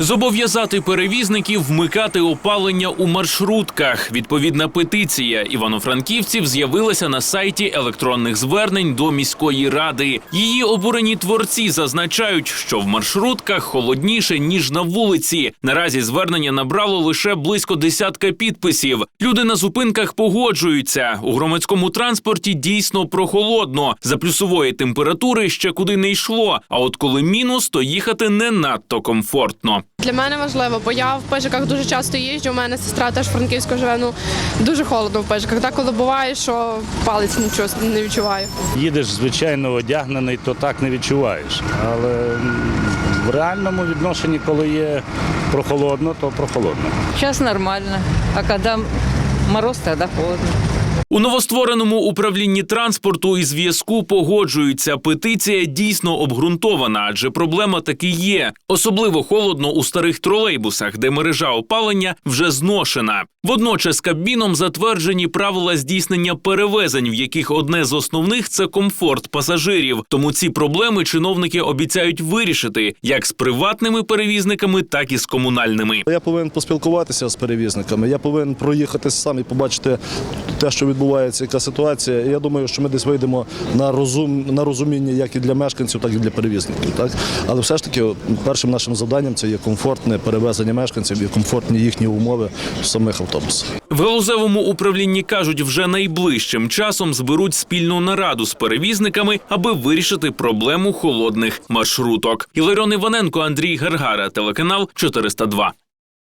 Зобов'язати перевізників вмикати опалення у маршрутках. Відповідна петиція івано-франківців з'явилася на сайті електронних звернень до міської ради. Її обурені творці зазначають, що в маршрутках холодніше ніж на вулиці. Наразі звернення набрало лише близько десятка підписів. Люди на зупинках погоджуються. У громадському транспорті дійсно прохолодно. За плюсової температури ще куди не йшло. А от коли мінус, то їхати не надто комфортно. Для мене важливо, бо я в пижиках дуже часто їжджу. У мене сестра теж в Франківську живе. Ну дуже холодно в пижиках. Деколи буває, що палець нічого не відчуваю. Їдеш звичайно одягнений, то так не відчуваєш. Але в реальному відношенні, коли є прохолодно, то прохолодно. Сейчас нормально, а когда мороз, тогда холодно. У новоствореному управлінні транспорту і зв'язку погоджуються. Петиція дійсно обґрунтована, адже проблема таки є. Особливо холодно у старих тролейбусах, де мережа опалення вже зношена. Водночас Кабміном затверджені правила здійснення перевезень, в яких одне з основних це комфорт пасажирів. Тому ці проблеми чиновники обіцяють вирішити як з приватними перевізниками, так і з комунальними. Я повинен поспілкуватися з перевізниками. Я повинен проїхати сам і побачити те, що відбувається, яка ситуація. Я думаю, що ми десь вийдемо на розум на розуміння як і для мешканців, так і для перевізників. Так але все ж таки, першим нашим завданням це є комфортне перевезення мешканців і комфортні їхні умови самих автобусах. В галузевому управлінні кажуть, вже найближчим часом зберуть спільну нараду з перевізниками, аби вирішити проблему холодних маршруток. Іларіон Іваненко, Андрій Гаргара, телеканал 402.